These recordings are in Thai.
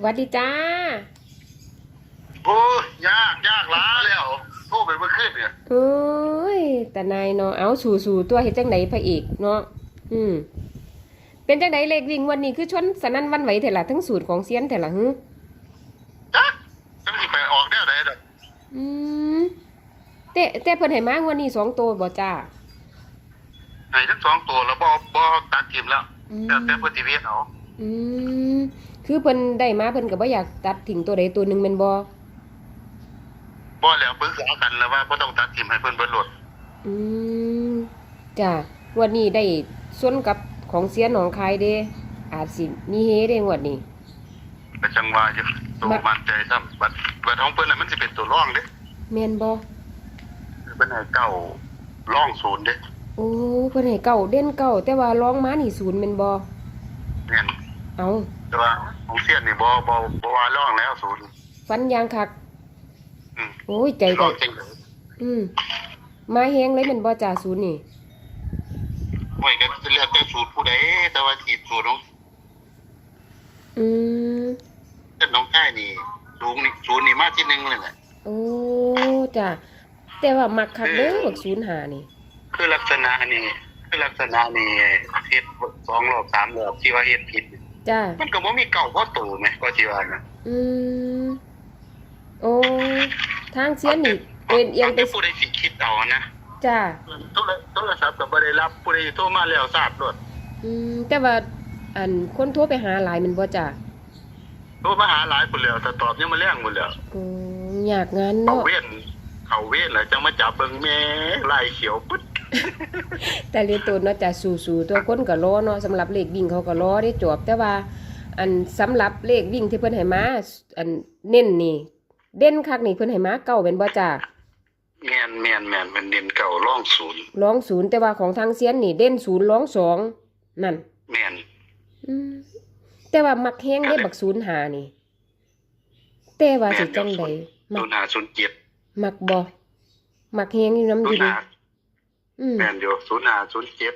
หวัดดีจ้า โอ้ยยากยากล้าแล้วโทษไปเมื่อคืนเนี่ยโอ้ย แต่นายเนาะเอาสู่สู่ตัวเฮ็ดจังไดพระเอกเนาะอืม เป็นจังไดเลขวิ่งวันนี้คือชนสนั่นหวันไหวเถอะล่ะทั้งสูตรของเซียนเถอะล่ะฮึจักจะมีไปออกแนวไหนดอกอืมแต่แต่เพิ่นให้มางวันนี้สองตัวบ่จ้าไหนทั้งสองตัวแล้วบอบอตัดทีมแล้วอืมแต่แต่เพื่อทีวีเอาอืม คือเพิ่นได้มาเพิ่นก็บ่อยากตัดทิ้งตัวใดตัวหนึงแม่นบ่บอแล้วปรึกษากันแล้วว่าบ่ต้องตัดทีมให้เพิ่นเบิดโหลดอืมจ้าวันนี้ได้ส่วนกับของเซียนหนองคายเด้อาจสิมีเฮเด้งวดนี้แต่จังหวะอยู่ตัวบัดมั่นใจซ้ำบัดบัดของเพิ่นน่ะมันสิเป็นตัวร่องเด้แม่นบ่เพิ่นให้เก้าร่องศูนย์เด้โอ้เพิ่นให้เก่าเด่นเก่าแต่ว่าร้องมานี่ศูนย์แม่นบ่แม่นเอา แต่ว่าของเสียนนี่บ่บ่บ่ว่าร่องแล้วศูนย์ฟันยางคัก อืมโอ้ยใจร่ก็องจริงอืมมาแฮงเลยแม่นบ่จ่าศูนย์นี่ ไว้ก็เลือกแต่สูตรผู้ใดแต่ว่าทีสูตรของอืมเส้นน้องค่ายนี่สูงนี่ศูนย์นี่มาที่หนึ่งเลยแหละโอ้จ้ะแต่ว่ามักคักเด้อบักศูนย์หานี่ คือลักษณะนี่คือลักษณะนี่เฮ็ดสองรอบสามรอบที่ว่าเฮ็ดผิด จ้ามันก็บ่มีเก่าพอโตไหมก็สิว่านะอืมโอ้ทางเสียนนี่เป็นเอียงไปแต่ผู้ใดสิคิดเอานะจ้าโทรโทรศัพท์ก็บ่ได้รับผู้ใดโทรมาแล้วทราบโลดอืมแต่ว่าอันคนโทรไปหาหลายแมันบ่จ้าโทรมาหาหลายคนแล้วแต่ตอบยังมาแรงหมดแล้วอืมอยากงานเขาเนาะเว้นเขาเว้นแล้วจังมาจับเบิ่งแม่ลายเขียวปึ๊ด แต่เรียนตัวเนาะจ้ะสู่ๆตัวคนก็รอเนาะสำหรับเลขวิ่งเขาก็รอได้จบแต่ว่า อันสำหรับเลขวิ่งที่เพิ่นให้มาอันเน้นนี่ เด่นคักนี่เพิ่นให้มาเก้าเป็นบ่จ้าแม่นแม่นแม่นมันเด่นเก่าร่องศูนย์ร้องศูนย์แต่ว่าของทางเซียนนี่เด่นศูนย์ร้องสองนั่นแม่นอืมแต่ว่ามักแห้งได้บักศูนย์หานี่ แต่ว่าสิจังใดมัศูกนย์ห้าศูนย์เจ็ดมักบ่มักแห้งอยู่น้ำอศูยู่นย์ดิห้า อืม แม่นอยู่ศูนย์ห้าศูนย์เจ็ด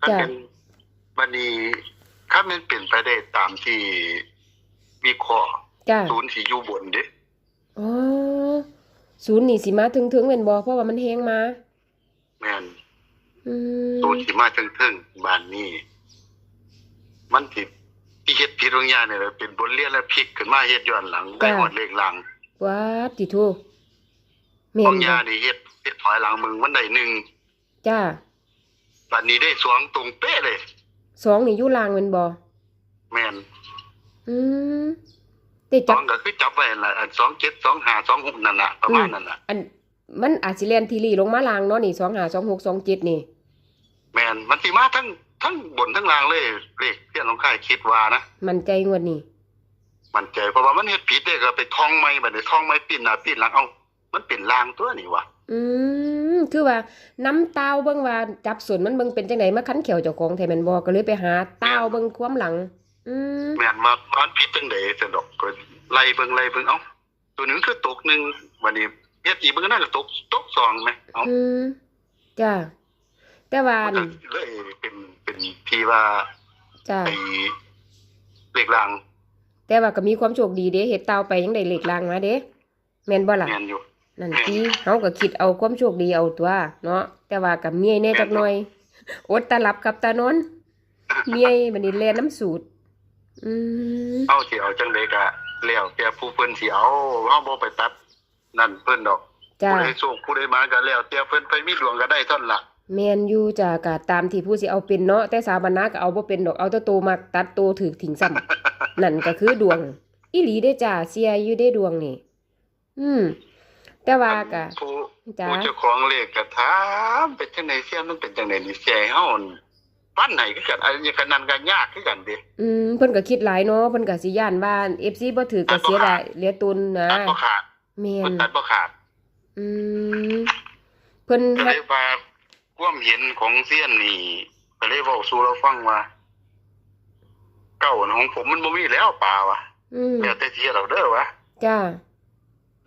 ถ้าจ้ะ เป็นบัดนี้ถ้ามันเป็นไปได้ตามที่วิเคราะห์จ้าศูนย์สิอยู่บนเด้อ๋อศูนย์นี่สิมาถึงถึงๆแม่นบ่เพราะว่ามันแห้งมา แม่นอืมศูนย์สิมาถึงๆบ้านนี้ มันสิที่เฮ็ดผิดบางอย่างเนี่ยเป็นบทเรียนและพลิกขึ้นมาเฮ็ดย้อนหลัง ได้หมดเลขหลังว้าบติโทแม่บานงอบ่ย่างนี่เฮ็ดเฮ็ดถอยหลังมึงมันได้หนึ่ง จ้าบัดนี้ได้สองตรงเป๊ะเลย สองนี่อยู่ล่างแม่นบ่แม่นอืมแต่สจัอบ งก็คือจับไว้นั่นล่ะอันสองเจ็ดสองห้าสองหกนั่นน่ะประมาณนั้นน่ะอันมันอาจสิแล่นทีรีลงมาล่างเนาะนี่25 26 27นี่แม่นมันสิมาทั้งทั้งบนทั้งล่างเลยเลขเที่ยนลงค่ายคิดว่านะมันใจงวดนี้มันใจเพราะว่ามันเฮ็ดผิดเด้ก็ไปท่องไม่บัดนี้ท่องไม่ปิ้นหน้าปิ้นหลังเอ้ามันเป็นลางตัวนี่วะ อืมคือว่าน้ำเต้าเบิ่งว่าจับส่วนมันเบิ่งเป็นจังไดมาคันเขียวเจ้าของแท้แม่นบ่ก็เลยไปหาเต้าเบิ่งความหลัง อืมแม่นมามันผิดจังได๋ซั่นดอกก็ไล่เบิ่งไล่เบิ่งเอ้าตัวหนึงคือตกหนึ่งวันนี้เฮ็ดอีกเบิ่งนั่นก็ตกตกสองไหมเอ้าอืมจ้าแต่ว่ามันนี่ก็เลยเป็นเป็นที่ว่าจ้าไอ้เลขลางแต่ว่าก็มีความโชคดีเด้เฮ็ดเต้าไปยังได้เลขลางมาเด้แม่นบ่ล่ะ แม่นอยู่ นั่นติเฮาก็คิดเอาความโชคดีเอาตัวเนาะแต่ว่าก็เมียแน่จักหน่อยอดตาหลับกับตานอนเมียบัดนี้แลน้ำสูตรอืมเอาสิเอาจังไดก็แล้วแต่ผู้เพิ่นสิเอาเฮาบ่ไปตัด นั่นเพิ่นดอกจ้าผู้ใดโชคผู้ใดมาก็แล้วแต่เพิ่นไปมีดวงก็ได้เท่านั้นล่ะแมนอยู่จ้ะกะตามที่ผู้สิเอาเป็นเนาะแต่สาบรรณะก็เอาบ่เป็นดอกเอาแต่โตมาตัดโตถือถิงซ้ำนั่นก็คือดวง อีหลีได้จ้าเสียอยู่ได้ดวงนี่ อืม แต่ว่ากะผู้จ้าผู้เจ้าของเลขก็ถามเป็นจังไดเสียมันเป็นจังไดนี่เสียให้เฮาปั้นไหนคือกันอันนี้ก็นั่นก็ยากคือกันเด้อืมเพิ่นก็คิดหลายเนาะเพิ่นก็สิย่านว่า FC บ่ถือก็เสียดายเหลือตุนนะตัดบ่ขาดแม่มันนตัดบ่ขาด อืมเพิ่นก็เลยว่าความเห็นของเสี้ยนนี่ก็เลยเว้าสู่เราฟังว่าเก้าของผมมันบ่มีแล้วป่าวะอืมแล้วแต่ที่เราเด้อวะจ้าแต่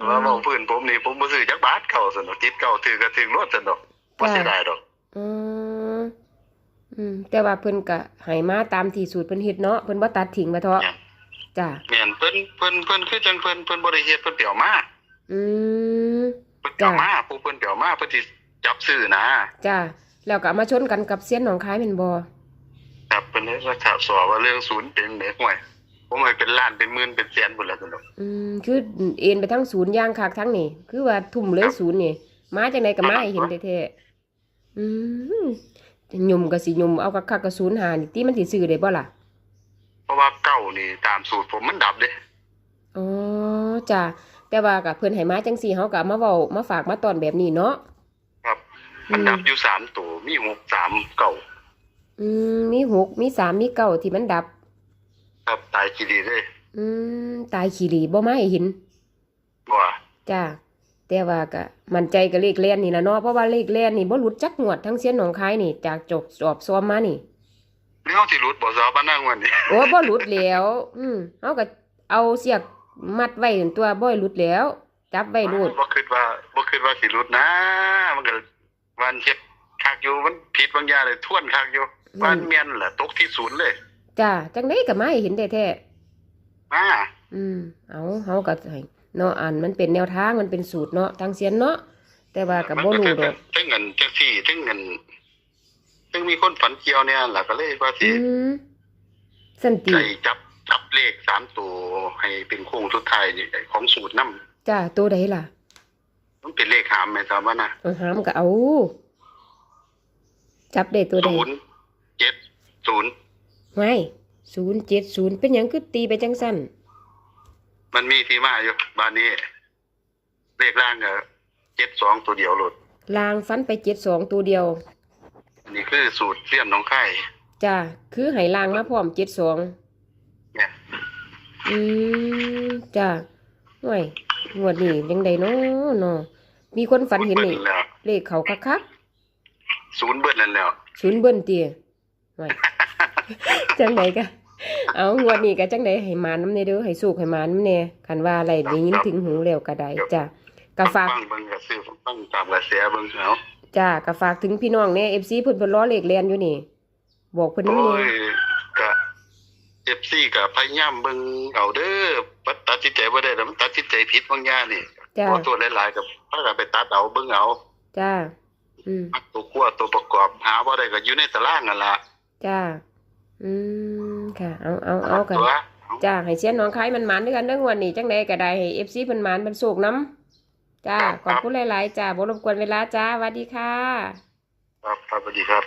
ว่าเว้าพื้นผมนี่ผมบ่ซื้อจักบาทเก่าซั่นดอกติดเก่าถือก็ถือรถซั่นดอกบ่เสียดายดอกอืมอืมแต่ว่าเพิ่นก็ให้มาตามที่สูตรเพิ่นเฮ็ดเนาะเพิ่นบ่ตัดทิ้งมาเถาะเนี่ยจ้ะแม่นเพิ่นเพิ่นเพิ่นคือจังเพิ่นเพิ่นบ่ได้เฮ็ดเพิ่นเปียวมาอืมเพิ่นเปียวจ้ะมาผู้เพิ่นเปียวมาเพิ่นสิจับซื้อนะจ้ะแล้วก็เอามาชนกันกับเสี้ยนหนองคายแม่นบ่ครับเพิ่นเลยว่าถามสอบว่าเรื่องศูนย์เป็นจังไดห่วย ผมให้เป็นล้านเป็นหมื่นเป็นแสนพุ่นแล้วซั่นดอกอืมคือเอ็นไปทั้งศูนย์ย่างคักทั้งนี่คือว่าทุ่มเลยศูนย์นี่มาจังไดก็มาให้เห็นแท้ๆอืมยุ่มก็สิยุ่มเอาคักๆก็ศูนย์หานี่ติมันสิซื้อได้บ่ล่ะเพราะว่าเก้านี่ตามสูตรผมมันดับเด้อ๋อจ้ะแต่ว่ากับเพิ่นให้มาจังซี่เฮาก็เอามาเว้ามาฝากมาตอนแบบนี้เนาะครับ มันดับอยู่สามตัวมีหกสามเก้าอืมมีหกมีสามมีเก้าที่มันดับ ครับตายกี่ดีเลยอืมตายขี้หลีบ่มาให้เห็นบ่ว่าจ้าแต่ว่าก็มั่นใจกับเลขแล่นนี่ล่ะเนาะเพราะว่าเลขแล่นนี่บ่หลุดจักงวดทั้งเสียนหนองคายนี่จากจบสอบซ้อมมานี่เรื่องสิรุดบ่สอบบ้านนางวันนี้โอ้บ่หลุดแล้ว อืมเฮาก็เอาเสียกมัดไว้จนตัวบ่ให้หลุดแล้ว จับไว้โลดบ่คิดว่าบ่คิดว่าสิรุดนะ มันก็วันเฮ็ดคักอยู่มันผิดบางอย่างเลยทวนคักอยู่วันเมียนแหละตกที่ศูนย์เลย จ้าจังได๋ก็มาให้เห็นแท้มาๆอืม เอาเฮาก็ให้เนาะอันมันเป็นแนวทางมันเป็นสูตรเนาะทางเสียนเนาะแต่ว่าก็บ่รู้ดอกถึงเงินจังซี่ถึงเงินถึงมีคนฝันเกี่ยวเนี่ยล่ะก็เลยว่าสิอืมสันติได้จับจับเลขสามตัวให้เป็นโค้งสุดท้ายนี่ของสูตรนำจ้าตัวใดล่ะ มันเป็นเลขหามแม่นทราบว่านะเอาหามก็เอา จับได้ตัวใดศูนย์เจ็ดศูนย์ ไม่ศูนย์เจ็ดศูนย์เป็นหยังคือตีไปจังสั้นมันมีที่มาอยู่บ้านนี้ เลขล่างก็เจ็ดสองตัวเดียวโหลดลางฟันไปเจ็ดสองตัวเดียว อันนี้คือสูตรเสี้ยนน้องไข่จ้าคือไหลางมาพร้อมเจ็ดสองเนี่ยอืมจ้าห่วยงวดนี้ยังไดเนาะเนาะมีคนฝันเห็นนี่บิ้ลแล้วเลขเขาคักศูนย์เบิ้ลนั่นแล้ว ๆศูนย์เบิ้นเตียห่วย จังไดกะเอางวดนี้ก็จังไดให้หมาน้ำเนเด้อให้สูกให้หมาน้ำแน่คันว่าอะไรได้ยินถึงหูแล้วก็ได้จ้าก็ฝากฟังเบิ่งก็ซื้อฟังตามกระแสเบิ่งเอาจ้าก็ฝากถึงพี่น้องเนี่ย FC เพิ่นเพิ่นล้อเลขแลนอยู่นี่ บอกเพิ่นนำโอ้แน่ยก็เอฟซีก็พยายามเบิ่งเอาเด้อปัดตัดสินใจบ่ได้แล้วมันตัดสินใจผิดบางอย่างนี่จ้าขอตัวหลายๆกับพากันไปตัดเอาเบิ่งเอาจ้าอืมตัวคั่วตัวประกอบหาบ่ได้ก็อยู่ในตารางนั่นล่ะจ้า อืมค่ะ เอาเอาเอากันตัวจ้าให้เสียนน้องคายมันหมานด้วยกันเด้องวันนี้จังใดก็ได้ให้ FC เพิ่นหมานเพิ่นโศกนํจ้าขอบคุณหลายๆจ้าบ่รบกวนเวลาจ้าสวัสดีค่ะ ครับครับสวัสดีครับ